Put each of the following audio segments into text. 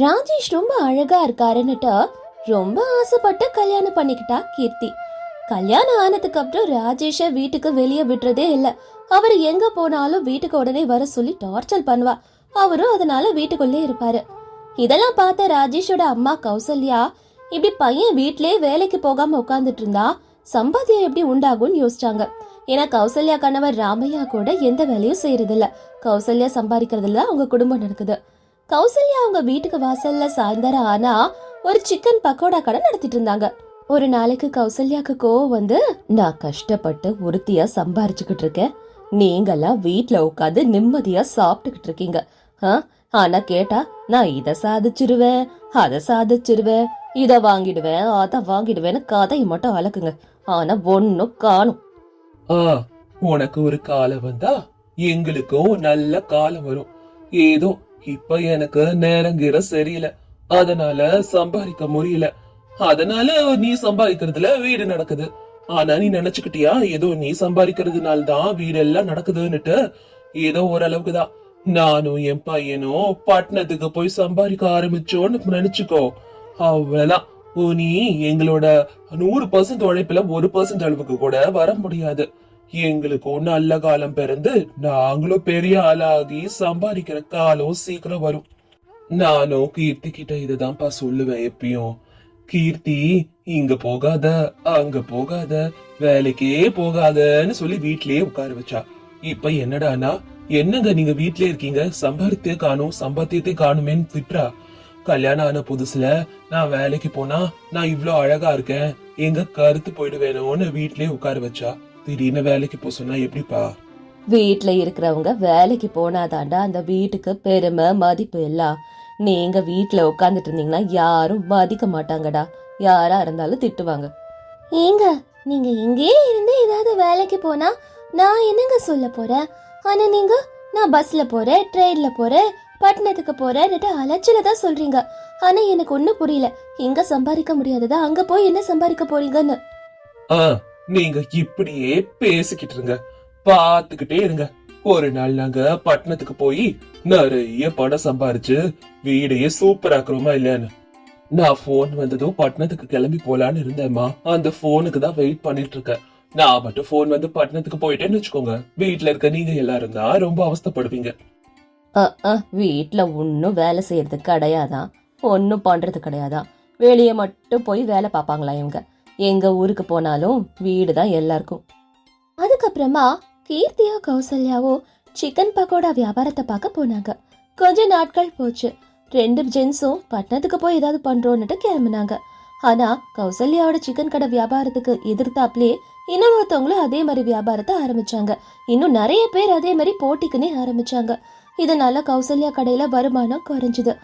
ராஜேஷ் ரொம்ப அழகா இருக்காருன்னுட்டு ரொம்ப ஆசைப்பட்டு கல்யாணம் பண்ணிக்கிட்டா கீர்த்தி. கல்யாணம் ஆனதுக்கு அப்புறம் ராஜேஷ வீட்டுக்கு வெளியே விடுறதே இல்ல. அவர் எங்க போனாலும் வீட்டுக்கு உடனே வர சொல்லி டார்ச்சர் பண்ணுவா. அவரும் அதனால வீட்டுக்குள்ளே இருப்பாரு. இதெல்லாம் பார்த்த ராஜேஷோட அம்மா கௌசல்யா இப்படி பையன் வீட்லயே வேலைக்கு போகாம உட்கார்ந்துட்டு இருந்தா சம்பாத்தியம் எப்படி உண்டாகும்னு யோசிச்சாங்க. ஏன்னா கௌசல்யா கணவர் ராமையா கூட எந்த வேலையும் செய்யறதில்ல. கௌசல்யா சம்பாதிக்கிறதுல அவங்க குடும்பம் நடக்குது. கௌசல்யா அவங்க வீட்டுக்கு வாசல்ல சாயந்தரம் ஆனா ஒரு சிக்கன் பக்கோடா கடை நடத்திட்டு இருந்தாங்க. ஒரு நாளைக்கு கௌசல்யாக்கு கோவம் வந்து நான் கஷ்டப்பட்டு ஒருத்தியா சம்பாரிச்சுக்கிட்டு இருக்கேன். நீங்கெல்லாம் வீட்ல உட்காந்து நிம்மதியா சாப்பிட்டுக்கிட்டு இருக்கீங்க. ஆ? ஆனா கேட்டா நான் இத சாதிச்சிருவேன் அத சாதிச்சிருவேன். இத வாங்கிடுவேன் அத வாங்கிடுவேன்னு கதையை மட்டும் அளக்குங்க ஆனா ஒன்னும் காணும். ஆ உனக்கு ஒரு காலம் வந்தா எங்களுக்கும் நல்ல காலம் வரும். ஏதோ இப்ப எனக்கு நேரங்கிற சரியில்லை. அதனால சம்பாதிக்க முடியல. அதனால நீ சம்பாதிக்கிறதுல வீடு நடக்குது. ஆனா நீ நினைச்சுக்கிட்டியா? ஏதோ நீ சம்பாதிக்கிறதுனால தான் வீடெல்லாம் நடக்குதுன்னுட்டு ஏதோ ஓரளவுக்கு தான். நானும் என் பையனும் பட்டணத்துக்கு போய் சம்பாதிக்க ஆரம்பிச்சோன்னு நினைச்சுக்கோ. அவ்வளவுதான். ஓ, நீ எங்களோட நூறு பர்சன்ட் உழைப்புல ஒரு பர்சன்ட் அளவுக்கு கூட வர முடியாது. எங்களுக்கும் நல்ல காலம் பிறந்து நாங்களும் பெரிய ஆளாகி சம்பாதிக்கிற காலம் சீக்கிரம் வரும். நானும் கீர்த்தி கிட்ட இதுதான்ப்பா சொல்லுவேன் எப்பயும். கீர்த்தி இங்க போகாத அங்க போகாத வேலைக்கே போகாதன்னு சொல்லி வீட்லயே உட்கார வச்சா. இப்ப என்னடானா என்னங்க நீங்க வீட்லயே இருக்கீங்க? சம்பாதித்தே காணும் சம்பாத்தியத்தை காணுமேன்னு திட்டுறா. கல்யாணம் ஆன புதுசுல நான் வேலைக்கு போனா நான் இவ்வளோ அழகா இருக்கேன் எங்க கருத்து போயிடுவேணும்னு வீட்லயே உட்கார வச்சா. திடீர்னு வேலைக்கு போக சொன்னா எப்படிப்பா? வீட்ல இருக்கிறவங்க வேலைக்கு போனாதாண்டா அந்த வீட்டுக்கு பெருமை மதிப்பு எல்லாம். நீங்க வீட்ல உட்காந்துட்டு இருந்தீங்கன்னா யாரும் மதிக்க மாட்டாங்கடா. யாரா இருந்தாலும் திட்டுவாங்க. ஏங்க நீங்க இங்கே இருந்து ஏதாவது வேலைக்கு போனா நான் என்னங்க சொல்ல போறேன்? ஆனா நீங்க நான் பஸ்ல போறேன் ட்ரெயின்ல போறேன் பட்டணத்துக்கு போறேன்னுட்டு அலைச்சல தான் சொல்றீங்க. ஆனா எனக்கு ஒண்ணும் புரியல. இங்க சம்பாதிக்க முடியாததா? அங்க போய் என்ன சம்பாதிக்க போறீங்கன்னு? ஆ நீங்க இப்படியே பேசிக்கிட்டு இருங்க. பாத்துக்கிட்டே இருங்க. ஒரு நாள் நாங்க பட்டணத்துக்கு போய் நிறைய பணம் சம்பாரிச்சு வீடையே சூப்பர் ஆக்குறோமா இல்லையான்னு. நான் போன் வந்ததும் பட்டணத்துக்கு கிளம்பி போலான்னு இருந்தேம்மா. அந்த போனுக்கு தான் வெயிட் பண்ணிட்டு இருக்கேன். நான் மட்டும் போன் வந்து பட்டணத்துக்கு போயிட்டேன்னு வச்சுக்கோங்க. வீட்டுல இருக்க நீங்க எல்லாரும் தான் ரொம்ப அவஸ்தைப்படுவீங்க. வீட்டுல ஒன்னும் ஒன்றும் வேலை செய்யறது கிடையாதான் ஒன்றும் பண்றது கிடையாதான் வெளியே மட்டும் போய் வேலை பார்ப்பாங்களா இவங்க? எங்க ஊருக்கு போனாலும் வீடு தான் எல்லாருக்கும். அதுக்கப்புறமா கீர்த்தியா கௌசல்யாவோ சிக்கன் பக்கோடா வியாபாரத்தை பார்க்க போனாங்க. கொஞ்ச நாட்கள் போச்சு. ரெண்டு ஜென்ஸும் பட்டணத்துக்கு போய் ஏதாவது பண்றோன்னுட்டு கிளம்புனாங்க. ஆனா கௌசல்யாவோட சிக்கன் கடை வியாபாரத்துக்கு எதிர்த்தாப்லயே இன்னொருத்தவங்களும் அதே மாதிரி வியாபாரத்தை ஆரம்பிச்சாங்க. இன்னும் நிறைய பேர் அதே மாதிரி போட்டிக்குன்னே ஆரம்பிச்சாங்க. இதனால கௌசல்யா கடையில வருமானம் குறைஞ்சுது.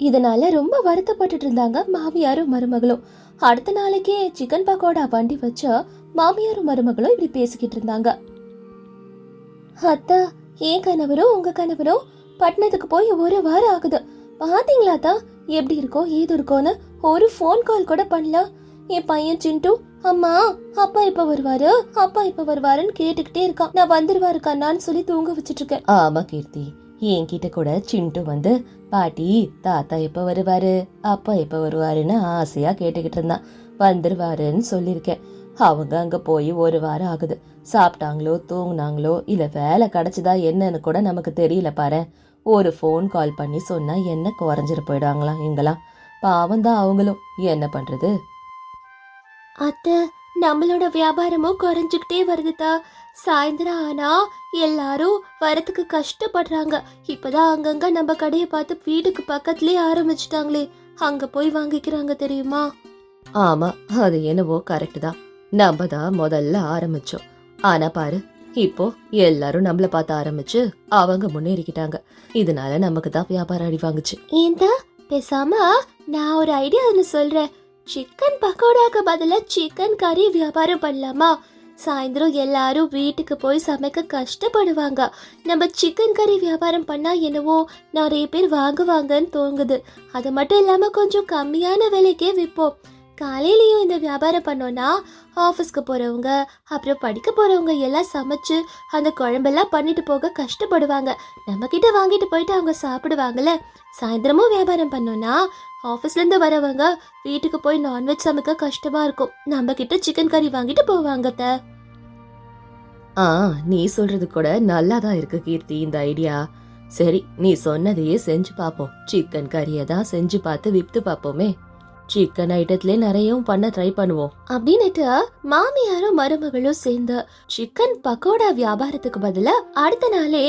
இதனால ரொம்ப வருத்தப்பட்டுட்டு இருந்தாங்க மாமியாரும் மருமகளும். அடுத்த நாளைக்கே சிக்கன் பக்கோடா வண்டி வச்ச மாமியாரும் மருமகளும் இப்படி பேசிக்கிட்டு இருந்தாங்க. அத்தா என் கணவரும் உங்க கணவரும் பட்டணத்துக்கு போய் ஒரு வாரம் ஆகுது. பாத்தீங்களா தான் எப்படி இருக்கோ ஏது இருக்கோன்னு ஒரு ஃபோன் கால் கூட பண்ணல. என் பையன் சிண்டு அம்மா அப்பா இப்ப வருவாரு? அப்பா இப்ப வருவாருன்னு கேட்டுக்கிட்டே இருக்கான். நான் வந்துருவாரு கண்ணான்னு சொல்லி தூங்க வச்சிட்டு இருக்கேன். ஆமா கீர்த்தி. என்கிட்ட கூட சிண்டு வந்து பாட்டி தாத்தா எப்போ வருவாரு? அப்பா எப்போ வருவாருன்னு ஆசையாக கேட்டுக்கிட்டு இருந்தான். வந்துருவாருன்னு சொல்லியிருக்கேன். அவங்க அங்கே போய் ஒரு வாரம் ஆகுது. சாப்பிட்டாங்களோ தூங்குனாங்களோ இல்லை வேலை கிடச்சிதா என்னன்னு கூட நமக்கு தெரியல பாரு. ஒரு ஃபோன் கால் பண்ணி சொன்னால் என்ன குறைஞ்சிட்டு போயிடுவாங்களாம் இங்கெல்லாம். பாவம் தான் அவங்களும். என்ன பண்ணுறது அத்தை நம்மளோட வியாபாரமும் குறைஞ்சுக்கிட்டே வருதுதா சாயந்தரம் ஆனா எல்லாரும் வரத்துக்கு கஷ்டப்படுறாங்க. இப்பதான் அங்கங்க நம்ம கடையை பார்த்து வீட்டுக்கு பக்கத்துலயே ஆரம்பிச்சிட்டாங்களே. அங்க போய் வாங்கிக்கிறாங்க தெரியுமா? ஆமா அது என்னவோ கரெக்ட் தான். நம்ம தான் முதல்ல ஆரம்பிச்சோம். ஆனா பாரு இப்போ எல்லாரும் நம்மள பார்த்து ஆரம்பிச்சு அவங்க முன்னேறிக்கிட்டாங்க. இதனால நமக்கு தான் வியாபாரம் அடி வாங்குச்சு. ஏந்தா பேசாம நான் ஒரு ஐடியா ஒன்று சொல்றேன். சிக்கன் பக்கோடாக்கு பதிலா சிக்கன் கறி வியாபாரம் பண்ணலாமா? சாயந்தரம் எல்லாரும் வீட்டுக்கு போய் சமைக்க கஷ்டப்படுவாங்க. நம்ம சிக்கன் கறி வியாபாரம் பண்ணா என்னவோ நிறைய பேர் வாங்குவாங்கன்னு தோங்குது அது மட்டும் இல்லாம கொஞ்சம் கம்மியான விலைக்கே விற்போம் காலையிலையும் இந்த வியாபாரம் பண்ணோன்னா ஆஃபீஸ்க்கு போகிறவங்க அப்புறம் படிக்க போகிறவங்க எல்லாம் சமைச்சு அந்த குழம்பெல்லாம் பண்ணிட்டு போக கஷ்டப்படுவாங்க. நம்ம கிட்ட வாங்கிட்டு போயிட்டு அவங்க சாப்பிடுவாங்கல்ல. சாயந்தரமும் வியாபாரம் பண்ணோன்னா ஆஃபீஸ்லேருந்து வரவங்க வீட்டுக்கு போய் நான்வெஜ் சமைக்க கஷ்டமா இருக்கும். நம்ம கிட்ட சிக்கன் கறி வாங்கிட்டு போவாங்க த ஆ நீ சொல்றது கூட நல்லா தான் இருக்கு கீர்த்தி இந்த ஐடியா. சரி நீ சொன்னதையே செஞ்சு பார்ப்போம் சிக்கன் கறியை தான் செஞ்சு பார்த்து விற்று பார்ப்போமே சிக்கன் ஐட்டத்திலே நிறையவும் பண்ண ட்ரை பண்ணுவோம். அப்படின்னுட்டு மாமியாரும் மருமகளும் சேர்ந்து சிக்கன் பக்கோடா வியாபாரத்துக்கு பதிலா அடுத்த நாளே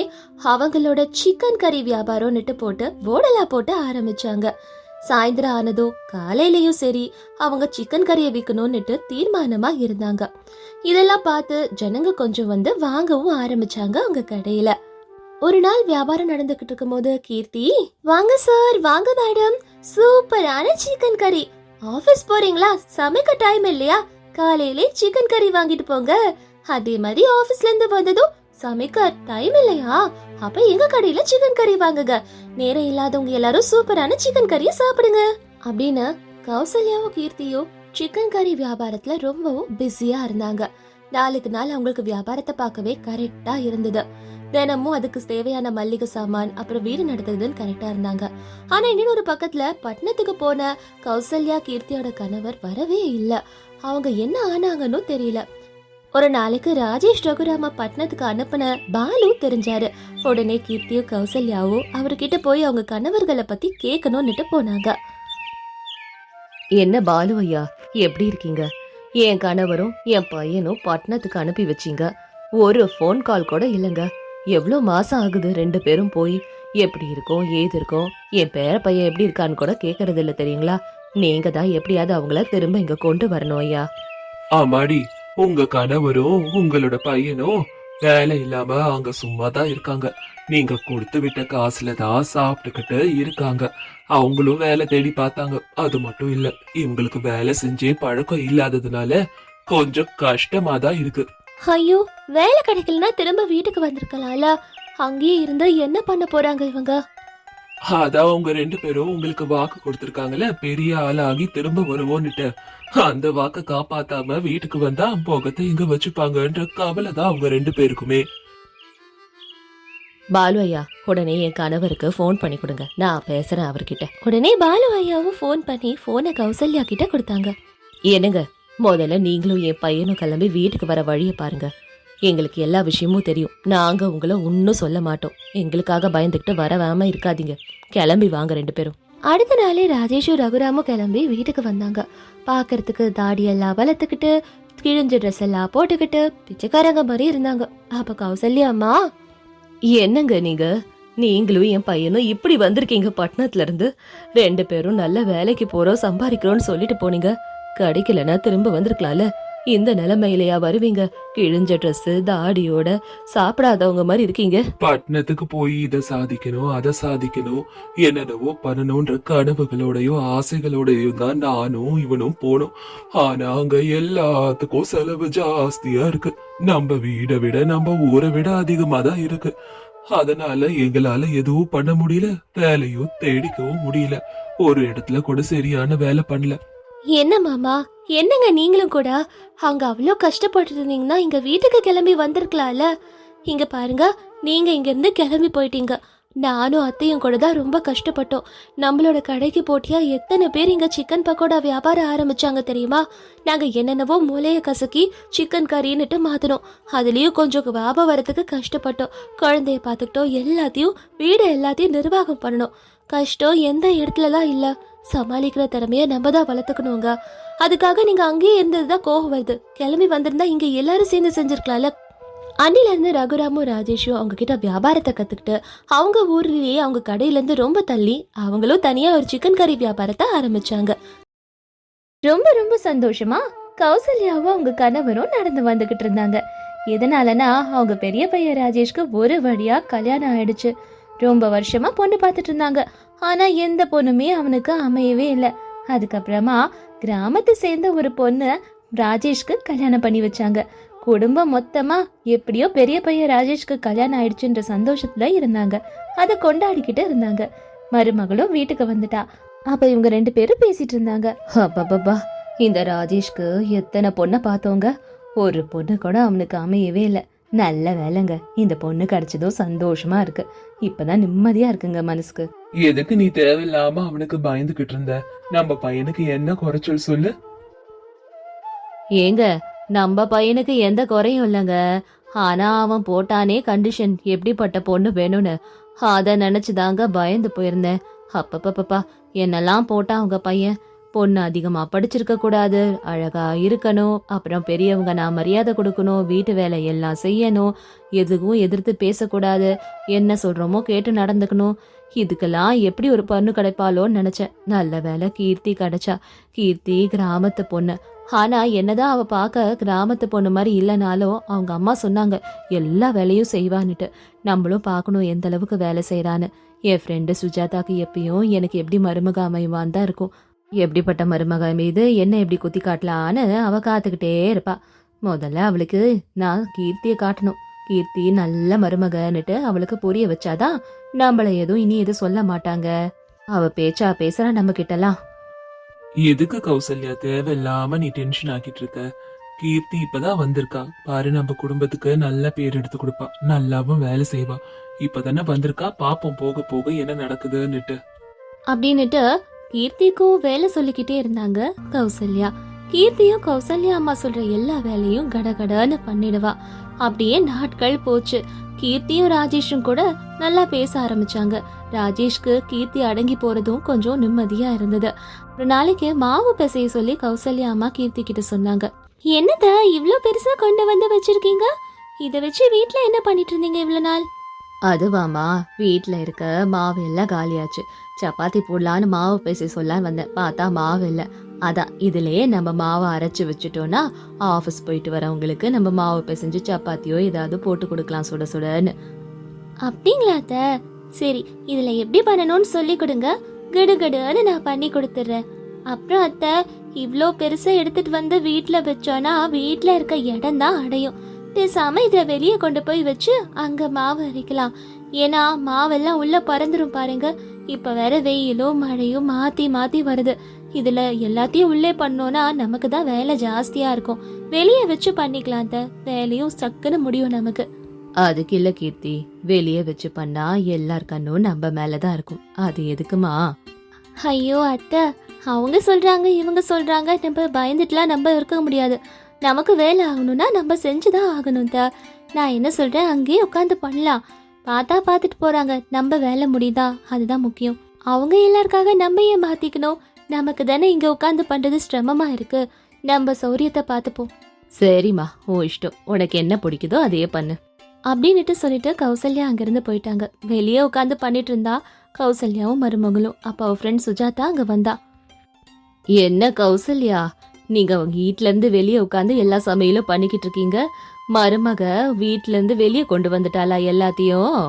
அவங்களோட சிக்கன் கறி வியாபாரம்னுட்டு போட்டு போடலா போட்டு ஆரம்பிச்சாங்க. சாயந்தரம் ஆனதும் காலையிலயும் சரி அவங்க சிக்கன் கறியை விற்கணும்னுட்டு தீர்மானமா இருந்தாங்க. இதெல்லாம் பார்த்து ஜனங்க கொஞ்சம் வந்து வாங்கவும் ஆரம்பிச்சாங்க அவங்க கடையில. ஒரு நாள் வியாபாரம் நடந்துகிட்டு இருக்கும்போது கீர்த்தி வாங்க சார் வாங்க மேடம் சூப்பரான சிக்கன் கறி ஆபீஸ் போறீங்களா? சமைக்க டைம் இல்லையா? காலையிலே சிக்கன் கறி வாங்கிட்டு போங்க. அதே மாதிரி ஆபீஸ்ல இருந்து வந்ததும் சமைக்க டைம் இல்லையா? அப்ப எங்க கடையில சிக்கன் கறி வாங்குங்க. நேரம் இல்லாதவங்க எல்லாரும் சூப்பரான சிக்கன் கறியை சாப்பிடுங்க. அப்படின்னு கௌசல்யாவும் கீர்த்தியும் சிக்கன் கறி வியாபாரத்துல ரொம்பவும் பிஸியா இருந்தாங்க. நாளுக்கு நாள் அவங்களுக்கு வியாபாரத்தை பார்க்கவே கரெக்டா இருந்தது. தினமும் அதுக்கு தேவையான மல்லிகை சாமான் அப்புறம் வீடு நடத்துறதுன்னு கரெக்டா இருந்தாங்க. ஆனா இன்னொரு பக்கத்துல பட்டணத்துக்கு போன கௌசல்யா கீர்த்தியோட கணவர் வரவே இல்ல. அவங்க என்ன ஆனாங்கன்னு தெரியல. ஒரு நாளைக்கு ராஜேஷ் ரகுராம பட்டணத்துக்கு அனுப்பின பாலு தெரிஞ்சாரு. உடனே கீர்த்தியும் கௌசல்யாவும் அவர்கிட்ட போய் அவங்க கணவர்களை பத்தி கேட்கணும்னுட்டு போனாங்க. என்ன பாலு ஐயா எப்படி இருக்கீங்க? என் கணவரும் என் பையனும் பட்டணத்துக்கு அனுப்பி வச்சீங்க. ஒரு ஃபோன் கால் கூட இல்லைங்க. எவ்வளோ மாசம் ஆகுது ரெண்டு பேரும் போய்? எப்படி இருக்கோம்? ஏது இருக்கோம்? என் பேர பையன் எப்படி இருக்கான்னு கூட கேட்கறது இல்ல தெரியுங்களா? நீங்க தான் எப்படியாவது அவங்கள திரும்ப இங்க கொண்டு வரணும் ஐயா. ஆமாடி உங்க கணவரும் உங்களோட பையனும் வேலை இல்லாம அங்க சும்மா தான் இருக்காங்க. நீங்க கொடுத்து விட்ட காசுல தான் சாப்பிட்டுக்கிட்டு இருக்காங்க. அவங்களும் வேலை தேடி பார்த்தாங்க. அது மட்டும் இல்ல இவங்களுக்கு வேலை செஞ்சே பழக்கம் இல்லாததுனால கொஞ்சம் கஷ்டமா தான் இருக்கு. ஐயோ வேலை கிடைக்கலனா திரும்ப வீட்டுக்கு வந்திருக்கலாம்ல. அங்கேயே இருந்து என்ன பண்ண போறாங்க இவங்க? அதான் அவங்க ரெண்டு பேரும் உங்களுக்கு வாக்கு கொடுத்திருக்காங்கல்ல பெரிய ஆளாகி திரும்ப வருவோன்னுட்டு. அந்த வாக்க காப்பாத்தாம வீட்டுக்கு வந்தா போகத்தை இங்க வச்சுப்பாங்கன்ற கவலை தான் அவங்க ரெண்டு பேருக்குமே. பாலு ஐயா உடனே என் கணவருக்கு ஃபோன் பண்ணி கொடுங்க. நான் பேசுறேன் அவர்கிட்ட. உடனே பாலு ஐயாவும் ஃபோன் பண்ணி போனை கௌசல்யா கிட்ட கொடுத்தாங்க. என்னங்க முதல்ல நீங்களும் என் பையனும் கிளம்பி வீட்டுக்கு வர வழியை பாருங்க. எங்களுக்கு எல்லா விஷயமும் தெரியும். நாங்க உங்களை ஒன்னும் சொல்ல மாட்டோம். எங்களுக்காக பயந்துக்கிட்டு வரவாம இருக்காதீங்க. கிளம்பி வாங்க ரெண்டு பேரும். அடுத்த நாளே ராஜேஷும் ரகுராமும் கிளம்பி வீட்டுக்கு வந்தாங்க. பார்க்கறதுக்கு தாடி எல்லாம் வளர்த்துக்கிட்டு கிழிஞ்ச ட்ரெஸ் எல்லாம் போட்டுக்கிட்டு பிச்சைக்காரங்க மாதிரி இருந்தாங்க. அப்ப கௌசல்யா அம்மா? என்னங்க நீங்க? நீங்களும் என் பையனும் இப்படி வந்திருக்கீங்க பட்டணத்துல இருந்து ரெண்டு பேரும் நல்ல வேலைக்கு போறோம் சம்பாதிக்கிறோம்னு சொல்லிட்டு போனீங்க. கிடைக்கலன்னா திரும்ப வந்திருக்கலாம்ல? இந்த நிலைமையிலயா வருவீங்க? கிழிஞ்ச ட்ரெஸ் தாடியோட சாப்பிடாதவங்க மாதிரி இருக்கீங்க. பட்டணத்துக்கு போய் இத சாதிக்கணும் அதை சாதிக்கணும் என்னென்னவோ பண்ணணும்ன்ற கனவுகளோடயும் ஆசைகளோடயும் தான் நானும் இவனும் போனோம். ஆனா அங்க எல்லாத்துக்கும் செலவு ஜாஸ்தியா இருக்கு. நம்ம வீடை விட நம்ம ஊரை விட அதிகமா தான் இருக்கு. அதனால எங்களால எதுவும் பண்ண முடியல. வேலையும் தேடிக்கவும் முடியல. ஒரு இடத்துல கூட சரியான வேலை பண்ணல. என்ன மாமா? என்னங்க நீங்களும் கூட? அங்க அவ்வளோ கஷ்டப்பட்டு இருந்தீங்கன்னா இங்க வீட்டுக்கு கிளம்பி வந்திருக்கலாம்ல. இங்க பாருங்க நீங்க இங்கேருந்து கிளம்பி போயிட்டீங்க. நானும் அத்தையும் கூட தான் ரொம்ப கஷ்டப்பட்டோம். நம்மளோட கடைக்கு போட்டியா எத்தனை பேர் இங்க சிக்கன் பக்கோடா வியாபாரம் ஆரம்பிச்சாங்க தெரியுமா? நாங்க என்னென்னவோ மூளைய கசக்கி சிக்கன் கறின்னுட்டு மாற்றினோம் அதுலயும் கொஞ்சம் வியாபாரம் வரதுக்கு கஷ்டப்பட்டோம். குழந்தைய பார்த்துக்கிட்டோம் எல்லாத்தையும் வீடு எல்லாத்தையும் நிர்வாகம் பண்ணணும். கஷ்டம் எந்த இடத்துலலாம் இல்லை. சமாளிக்கிற திறமைய நம்ம தான் வளர்த்துக்கணுங்க. அதுக்காக நீங்க அங்கேயே இருந்தது தான் கோவம் வருது. கிளம்பி வந்திருந்தா இங்க எல்லாரும் சேர்ந்து செஞ்சிருக்கலாம்ல. அன்னில இருந்து ரகுராமும் ராஜேஷும் அவங்க கிட்ட வியாபாரத்தை கத்துக்கிட்டு அவங்க ஊர்லயே அவங்க கடையில இருந்து ரொம்ப தள்ளி அவங்களும் தனியா ஒரு சிக்கன் கறி வியாபாரத்தை ஆரம்பிச்சாங்க. ரொம்ப ரொம்ப சந்தோஷமா கௌசல்யாவும் அவங்க கணவரும் நடந்து வந்துகிட்டு இருந்தாங்க. எதனாலனா அவங்க பெரிய பையன் ராஜேஷ்க்கு ஒரு வழியா கல்யாணம் ஆயிடுச்சு. ரொம்ப வருஷமா பொண்ணு பார்த்துட்டு இருந்தாங்க. ஆனா எந்த பொண்ணுமே அவனுக்கு அமையவே இல்லை. அதுக்கப்புறமா கிராமத்தை சேர்ந்த ஒரு பொண்ணு ராஜேஷ்க்கு கல்யாணம் பண்ணி வச்சாங்க. குடும்பம் மொத்தமா எப்படியோ பெரிய பையன் ராஜேஷ்க்கு கல்யாணம் ஆயிடுச்சுன்ற சந்தோஷத்துல இருந்தாங்க. அதை கொண்டாடிக்கிட்டு இருந்தாங்க. மருமகளும் வீட்டுக்கு வந்துட்டா. அப்ப இவங்க ரெண்டு பேரும் பேசிட்டு இருந்தாங்க. அப்பப்பப்பா இந்த ராஜேஷ்க்கு எத்தனை பொண்ணை பார்த்தோங்க? ஒரு பொண்ணு கூட அவனுக்கு அமையவே இல்லை. நல்ல வேலைங்க. இந்த பொண்ணு கிடைச்சதும் சந்தோஷமா இருக்கு. இப்பதான் நிம்மதியா இருக்குங்க மனசுக்கு. எதுக்கு நீ தேவையில்லாம அவனுக்கு பயந்துகிட்டு இருந்த? நம்ம பையனுக்கு என்ன குறைச்சல் சொல்லு? ஏங்க நம்ம பையனுக்கு எந்த குறையும் இல்லைங்க. ஆனா அவன் போட்டானே கண்டிஷன் எப்படிப்பட்ட பொண்ணு வேணும்னு. அத நினைச்சுதாங்க பயந்து போயிருந்தேன். அப்பப்பப்பப்பா என்னெல்லாம் போட்டான் அவங்க பையன்? பொண்ணு அதிகமாக படிச்சிருக்க கூடாது அழகா இருக்கணும் அப்புறம் பெரியவங்க நான் மரியாதை கொடுக்கணும் வீட்டு வேலை எல்லாம் செய்யணும் எதுவும் எதிர்த்து பேசக்கூடாது என்ன சொல்கிறோமோ கேட்டு நடந்துக்கணும். இதுக்கெல்லாம் எப்படி ஒரு பொண்ணு கிடைப்பாளோன்னு நினச்சேன். நல்ல வேலை கீர்த்தி கிடைச்சா. கீர்த்தி கிராமத்து பொண்ணு. ஆனால் என்னதான் அவள் பார்க்க கிராமத்து பொண்ணு மாதிரி இல்லைனாலும் அவங்க அம்மா சொன்னாங்க எல்லா வேலையும் செய்வான்னுட்டு. நம்மளும் பார்க்கணும் எந்த அளவுக்கு வேலை செய்கிறான்னு என் ஃப்ரெண்டு சுஜாதாக்கு எப்பயும் எனக்கு எப்படி மருமக அமைவான் தான் இருக்கும். எப்படிப்பட்ட மருமக மீது என்ன எப்படி குத்தி காட்டலான்னு அவ காத்துக்கிட்டே இருப்பா. முதல்ல அவளுக்கு நான் கீர்த்தியை காட்டணும். கீர்த்தி நல்ல மருமகன்னுட்டு அவளுக்கு புரிய வச்சாதான் நம்மள எதுவும் இனி எதுவும் சொல்ல மாட்டாங்க. அவ பேச்சா பேசுறா நம்ம கிட்டலாம் எதுக்கு கௌசல்யா? தேவையில்லாம நீ டென்ஷன் ஆக்கிட்டு இருக்க. கீர்த்தி இப்பதான் வந்திருக்கா. பாரு நம்ம குடும்பத்துக்கு நல்ல பேர் எடுத்து கொடுப்பா. நல்லாவும் வேலை செய்வா. இப்பதானே வந்திருக்கா. பாப்போம் போக போக என்ன நடக்குதுன்னுட்டு. அப்படின்னுட்டு கீர்த்திக்கும் வேலை சொல்லிக்கிட்டே இருந்தாங்க கௌசல்யா. கீர்த்தியும் கௌசல்யா அம்மா சொல்ற எல்லா வேலையும் கடகடன்னு பண்ணிடுவா. அப்படியே நாட்கள் போச்சு. கீர்த்தியும் ராஜேஷும் கூட நல்லா பேச ஆரம்பிச்சாங்க. ராஜேஷ்க்கு கீர்த்தி அடங்கி போறதும் கொஞ்சம் நிம்மதியா இருந்தது. ஒரு நாளைக்கு மாவு பிசைய சொல்லி கௌசல்யா அம்மா கீர்த்தி கிட்ட சொன்னாங்க. என்னத்த இவ்ளோ பெருசா கொண்டு வந்து வச்சிருக்கீங்க? இத வச்சு வீட்ல என்ன பண்ணிட்டு இருந்தீங்க இவ்வளவு நாள்? அதுவாமா வீட்ல இருக்க மாவு எல்லாம் காலியாச்சு. சப்பாத்தி போடலான்னு மாவு பேசி சொல்ல வந்தேன். பார்த்தா மாவு இல்லை. அதான் இதுலயே நம்ம மாவை அரைச்சி வச்சுட்டோம்னா ஆஃபீஸ் போயிட்டு வரவங்களுக்கு நம்ம மாவு பிசைஞ்சு சப்பாத்தியோ ஏதாவது போட்டு கொடுக்கலாம் சுட சுடன்னு. அப்படிங்களா அத்த? சரி இதுல எப்படி பண்ணணும்னு சொல்லி கொடுங்க. கிடுகிடுன்னு நான் பண்ணி கொடுத்துட்றேன். அப்புறம் அத்தை இவ்வளோ பெருசா எடுத்துட்டு வந்து வீட்டில் வச்சோன்னா வீட்டில் இருக்க இடம் தான் அடையும். பேசாம இதை வெளியே கொண்டு போய் வச்சு அங்க மாவு அரைக்கலாம். ஏன்னா மாவெல்லாம் உள்ள பறந்துரும் பாருங்க. இப்ப வேற வெயிலும் மழையும் மாத்தி மாத்தி வருது. இதுல எல்லாத்தையும் உள்ளே பண்ணோம்னா நமக்கு தான் வேலை ஜாஸ்தியா இருக்கும். வெளியே வச்சு பண்ணிக்கலாம் வேலையும் சக்குன்னு முடியும் நமக்கு. அதுக்கு இல்ல கீர்த்தி. வெளியே வச்சு பண்ணா எல்லார் கண்ணும் நம்ம மேலதான் இருக்கும். அது எதுக்குமா? ஐயோ அத்தை. அவங்க சொல்றாங்க இவங்க சொல்றாங்க. நம்ம பயந்துட்டுலாம் நம்ம இருக்க முடியாது. நமக்கு வேலை ஆகணும்னா நம்ம செஞ்சுதான் ஆகணும் த நான் என்ன சொல்றேன்? அங்கேயே உட்காந்து பண்ணலாம். பார்த்தா பார்த்துட்டு போறாங்க. நம்ம வேலை முடியுதா? அதுதான் முக்கியம். அவங்க எல்லாருக்காக நம்ம ஏன் மாத்திக்கணும்? நமக்கு தானே இங்க உட்காந்து பண்றது சிரமமா இருக்கு. நம்ம சௌரியத்தை பார்த்துப்போம். சரிம்மா உன் இஷ்டம். உனக்கு என்ன பிடிக்குதோ அதையே பண்ணு. அப்படின்னுட்டு சொல்லிட்டு கௌசல்யா அங்கிருந்து போயிட்டாங்க. வெளியே உட்காந்து பண்ணிட்டு இருந்தா கௌசல்யாவும் மருமகளும். அப்ப அவ ஃப்ரெண்ட் சுஜாதா அங்க வந்தா. என்ன கௌசல்யா? நீங்க உங்க வீட்ல இருந்து வெளியே உட்காந்து எல்லா சமையலும் பண்ணிக்கிட்டு இருக்கீங்க. மருமக வீட்ல இருந்து வெளியே கொண்டு வந்துட்டாளா எல்லாத்தையும்?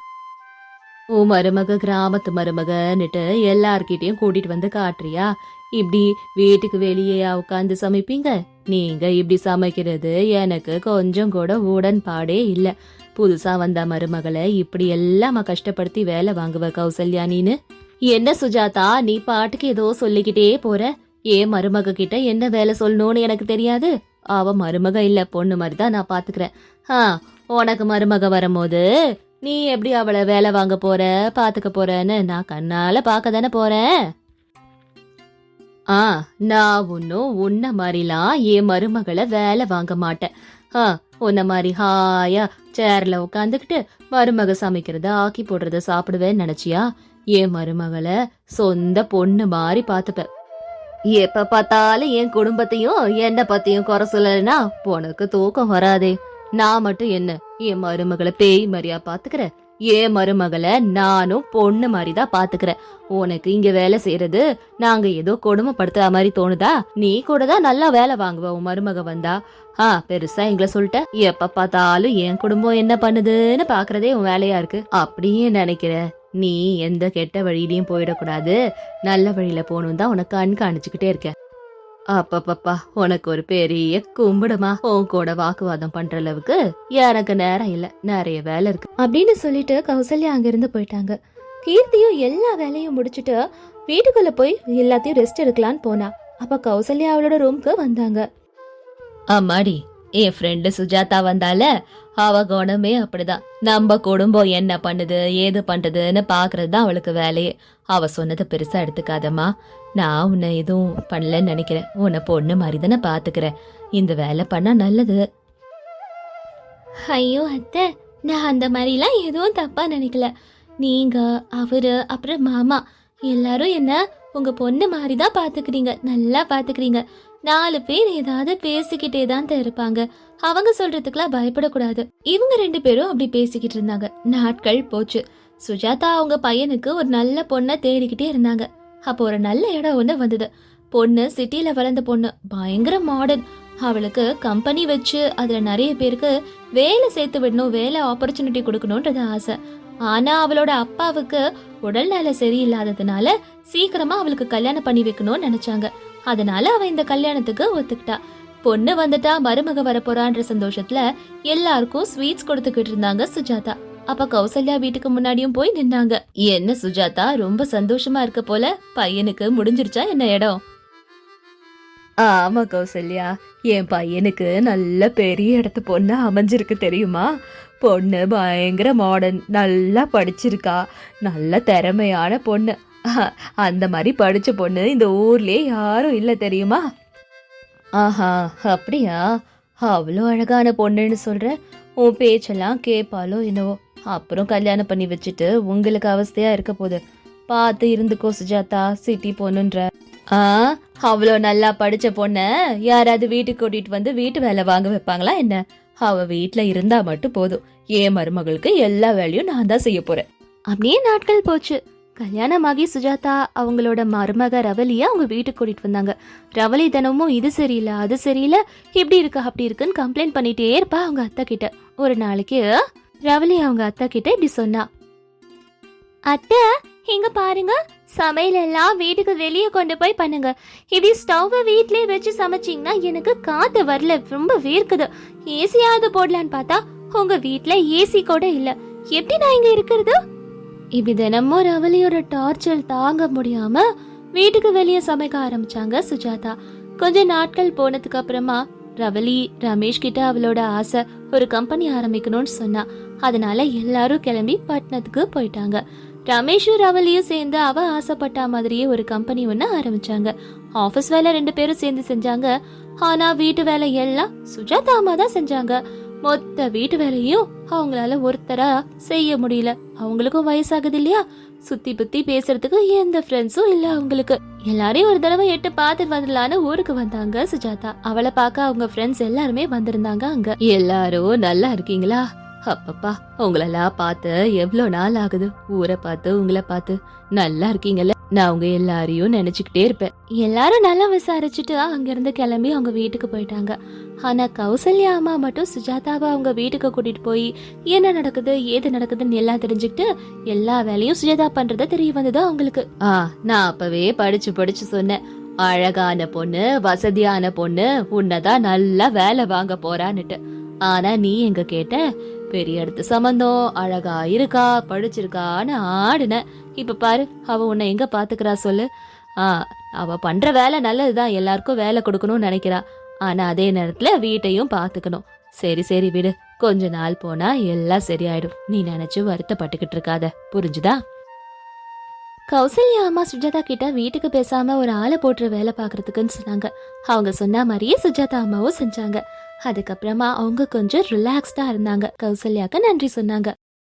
உன் மருமக கிராமத்து மருமகன்னுட்டு எல்லார்கிட்டயும் கூட்டிட்டு வந்து காட்டுறியா? இப்படி வீட்டுக்கு வெளியே உட்காந்து சமைப்பீங்க? நீங்க இப்படி சமைக்கிறது எனக்கு கொஞ்சம் கூட உடன்பாடே இல்ல. புதுசா வந்த மருமகளை இப்படி எல்லாம கஷ்டப்படுத்தி வேலை வாங்குவ கௌசல்யா நீனு. என்ன சுஜாதா நீ பாட்டுக்கு ஏதோ சொல்லிக்கிட்டே போற? ஏன் மருமக கிட்ட என்ன வேலை சொல்லணும்னு எனக்கு தெரியாது? அவ மருமக இல்ல பொண்ணு மாதிரி தான் நான் பாத்துக்கிறேன். ஆ உனக்கு மருமக வரும்போது நீ எப்படி அவளை வேலை வாங்க போற பாத்துக்க போறன்னு நான் கண்ணால பார்க்க தானே போறேன். ஆ நான் ஒன்னும் உன்ன மாதிரிலாம் என் மருமகளை வேலை வாங்க மாட்டேன். ஆ உன்ன மாதிரி ஹாயா சேர்ல உட்காந்துக்கிட்டு மருமக சமைக்கிறத ஆக்கி போடுறத சாப்பிடுவேன்னு நினைச்சியா? என் மருமகளை சொந்த பொண்ணு மாதிரி பார்த்துப்பேன் எப்ப பார்த்தாலும் என் குடும்பத்தையும் என்ன பத்தியும் குறை சொல்லலைன்னா உனக்கு தூக்கம் வராதே. நான் மட்டும் என்ன என் மருமகளை பேய் மாதிரியா பாத்துக்கிறேன்? என் மருமகளை நானும் பொண்ணு மாதிரி தான் பாத்துக்கிறேன். உனக்கு இங்க வேலை செய்யறது நாங்க ஏதோ கொடுமைப்படுத்துற மாதிரி தோணுதா? நீ கூட தான் நல்லா வேலை வாங்குவ உன் மருமக வந்தா. ஆ பெருசா எங்களை சொல்லிட்ட. எப்ப பார்த்தாலும் என் குடும்பம் என்ன பண்ணுதுன்னு பாக்குறதே உன் வேலையா இருக்கு. அப்படியே நினைக்கிறேன். நீ எந்த கெட்ட வழியிலையும் போயிடக்கூடாது. நல்ல வழியில போகணும் தான் உனக்கு கண்காணிச்சுக்கிட்டே இருக்கேன். அப்பப்பப்பா உனக்கு ஒரு பெரிய கும்பிடுமா? உன் கூட வாக்குவாதம் பண்ற அளவுக்கு எனக்கு நேரம் இல்ல. நிறைய வேலை இருக்கு. அப்படின்னு சொல்லிட்டு கௌசல்யா அங்கிருந்து போயிட்டாங்க. கீர்த்தியும் எல்லா வேலையும் முடிச்சுட்டு வீட்டுக்குள்ள போய் எல்லாத்தையும் ரெஸ்ட் எடுக்கலான்னு போனா. அப்ப கௌசல்யா அவளோட ரூம்க்கு வந்தாங்க. அம்மாடி என் ஃப்ரெண்டு சுஜாதா வந்தால அவ குணமே அப்படிதான். நம்ம குடும்பம் என்ன பண்ணுது ஏது பண்ணுதுன்னு பாக்குறது தான் அவளுக்கு வேலையே. அவ சொன்னதை பெருசா எடுத்துக்காதம்மா. நான் உன்னை எதுவும் பண்ணலன்னு நினைக்கிறேன். உன்னை பொண்ணு மாதிரி தானே பாத்துக்கிறேன். இந்த வேலை பண்ணா நல்லது. ஐயோ அத்தை. நான் அந்த மாதிரிலாம் எதுவும் தப்பா நினைக்கல. நீங்க அவரு அப்புறம் மாமா எல்லாரும் என்ன உங்க பொண்ணு மாதிரி தான் பாத்துக்கிறீங்க. நல்லா பாத்துக்கிறீங்க. நாலு பேர் ஏதாவது பேசிக்கிட்டே தான் இருப்பாங்க. அவங்க சொல்றதுக்குலாம் பயப்படக்கூடாது. இவங்க ரெண்டு பேரும் அப்படி பேசிக்கிட்டு இருந்தாங்க. நாட்கள் போச்சு. சுஜாதா அவங்க பையனுக்கு ஒரு நல்ல பொண்ணை தேடிக்கிட்டே இருந்தாங்க. அப்போ ஒரு நல்ல இடம் ஒன்று வந்தது. பொண்ணு சிட்டில வளர்ந்த பொண்ணு. பயங்கர மாடர்ன் அவளுக்கு கம்பெனி வச்சு அதுல நிறைய பேருக்கு வேலை சேர்த்து விடணும் வேலை ஆப்பர்ச்சுனிட்டி கொடுக்கணுன்றது ஆசை. ஆனா அவளோட அப்பாவுக்கு உடல்நல சரியில்லாததுனால சீக்கிரமா அவளுக்கு கல்யாணம் பண்ணி வைக்கணும்னு நினைச்சாங்க. அதனால அவ இந்த கல்யாணத்துக்கு ஒத்துக்கிட்டா. பொண்ணு வந்துட்டா மருமக வரப்போறான்ற சந்தோஷத்துல எல்லாருக்கும் ஸ்வீட்ஸ் கொடுத்துக்கிட்டு இருந்தாங்க சுஜாதா. அப்ப கௌசல்யா வீட்டுக்கு முன்னாடியும் போய் நின்னாங்க. என்ன சுஜாதா ரொம்ப சந்தோஷமா இருக்க போல. பையனுக்கு முடிஞ்சிருச்சா என்ன இடம்? ஆமா கௌசல்யா என் பையனுக்கு நல்ல பெரிய இடத்து பொண்ணு அமைஞ்சிருக்கு தெரியுமா? பொண்ணு பயங்கர மாடர்ன் நல்லா படிச்சிருக்கா. நல்ல திறமையான பொண்ணு. அந்த மாதிரி படிச்ச பொண்ணு இந்த ஊர்லயே யாரும் இல்லை தெரியுமா? ஆஹா அப்படியா? அவ்வளோ அழகான பொண்ணுன்னு சொல்ற? உன் பேச்செல்லாம் கேட்பாலோ என்னவோ? அப்புறம் கல்யாணம் பண்ணி வச்சுட்டு உங்களுக்கு அவஸ்தையா இருக்க போகுது. பார்த்து இருந்துக்கோ சுஜாதா சிட்டி பொண்ணுன்ற. ஆ அவ்வளோ நல்லா படிச்ச பொண்ணை யாராவது வீட்டுக்கு கூட்டிகிட்டு வந்து வீட்டு வேலை வாங்க வைப்பாங்களா என்ன? அவ வீட்ல இருந்தா மட்டும் போதும். என் மருமகளுக்கு எல்லா வேலையும் நான் தான் செய்ய போறேன். அப்படியே நாட்கள் போச்சு. கல்யாணமாகி சுஜாதா அவங்களோட மருமக ரவலியை அவங்க வீட்டுக்கு கூட்டிட்டு வந்தாங்க. ரவலி தினமும் இது சரியில்லை அது சரியில்லை இப்படி இருக்கு அப்படி இருக்குன்னு கம்ப்ளைண்ட் பண்ணிட்டே இருப்பா அவங்க அத்தை கிட்ட. ஒரு நாளைக்கு ரவலி அவங்க அத்தை கிட்ட இப்படி சொன்னா. அத்தை இங்க பாருங்க சமையல் எல்லாம் வீட்டுக்கு வெளியே கொண்டு போய் பண்ணுங்க. இதே ஸ்டவ்வை வீட்லயே வச்சு சமைச்சிங்கன்னா எனக்கு காத்து வரல. ரொம்ப வேர்க்குது. ஏசியாவது போடலான்னு பார்த்தா உங்க வீட்டில் ஏசி கூட இல்ல. எப்படி நான் இங்க இருக்கிறது? இப்படி தினமும் ரவலியோட டார்ச்சர் தாங்க முடியாம வீட்டுக்கு வெளியே சமைக்க ஆரம்பிச்சாங்க சுஜாதா. கொஞ்ச நாட்கள் போனதுக்கு அப்புறமா ரவலி ரமேஷ் கிட்ட அவளோட ஆசை ஒரு கம்பெனி ஆரம்பிக்கணும்னு சொன்னா. அதனால எல்லாரும் கிளம்பி பட்டணத்துக்கு போயிட்டாங்க. ரமேஷும் ரவலியும் சேர்ந்து அவ ஆசைப்பட்ட மாதிரியே ஒரு கம்பெனி ஒன்று ஆரம்பிச்சாங்க. ஆஃபீஸ் வேலை ரெண்டு பேரும் சேர்ந்து செஞ்சாங்க. ஆனா வீட்டு வேலை எல்லாம் சுஜாதா அம்மா தான் செஞ்சாங்க. மொத்த வீட்டு வேலையும் அவங்களால ஒருத்தரா செய்ய முடியல. அவங்களுக்கும் வயசாகுது இல்லையா? சுத்தி புத்தி பேசுறதுக்கு எந்த ஃப்ரெண்ட்ஸும் இல்ல அவங்களுக்கு. எல்லாரையும் ஒரு தடவை எட்டு பார்த்துட்டு வந்துடலான்னு ஊருக்கு வந்தாங்க சுஜாதா. அவளை பார்க்க அவங்க ஃப்ரெண்ட்ஸ் எல்லாருமே வந்திருந்தாங்க அங்க. எல்லாரும் நல்லா இருக்கீங்களா? அப்பப்பா உங்களெல்லாம் பார்த்து எவ்வளோ நாள் ஆகுது? ஊரை பார்த்து உங்களை பார்த்து. நல்லா இருக்கீங்கல்ல? நான் உங்க எல்லாரையும் நினைச்சுக்கிட்டே இருப்பேன். எல்லாரும் நல்லா விசாரிச்சுட்டு அங்கிருந்து கிளம்பி அவங்க வீட்டுக்கு போயிட்டாங்க. ஆனா கௌசல்யா அம்மா மட்டும் சுஜாதாவை அவங்க வீட்டுக்கு கூட்டிட்டு போய் என்ன நடக்குது ஏது நடக்குதுன்னு எல்லாம் தெரிஞ்சுக்கிட்டு எல்லா வேலையும் சுஜாதா பண்றத தெரிய வந்தது அவங்களுக்கு. ஆ நான் அப்பவே படிச்சு படிச்சு சொன்னேன். அழகான பொண்ணு வசதியான பொண்ணு உன்னதான் நல்லா வேலை வாங்க போறான்னுட்டு. ஆனா நீ எங்க கேட்ட? பெரிய இடத்து சம்பந்தம் அழகா இருக்கா படிச்சிருக்கான்னு ஆடுன இப்ப பாரு அவ உன்னை எங்க பாத்துக்கிறா சொல்லு. ஆ அவ பண்ற வேலை நல்லதுதான் எல்லாருக்கும் வேலை கொடுக்கணும்னு நினைக்கிறா. ஆனா அதே நேரத்துல வீட்டையும் பாத்துக்கணும். சரி சரி விடு. கொஞ்ச நாள் போனா எல்லாம் சரியாயிடும். நீ நினைச்சு வருத்தப்பட்டுக்கிட்டு இருக்காத. புரிஞ்சுதா? கௌசல்யா அம்மா சுஜாதா கிட்ட வீட்டுக்கு பேசாம ஒரு ஆளை போட்டு வேலை பார்க்கறதுக்குன்னு சொன்னாங்க. அவங்க சொன்ன மாதிரியே சுஜாதா அம்மாவும் செஞ்சாங்க. அதுக்கப்புறமா அவங்க கொஞ்சம் ரிலாக்ஸ்டா இருந்தாங்க. கௌசல்யாக்கு நன்றி சொன்னாங்க.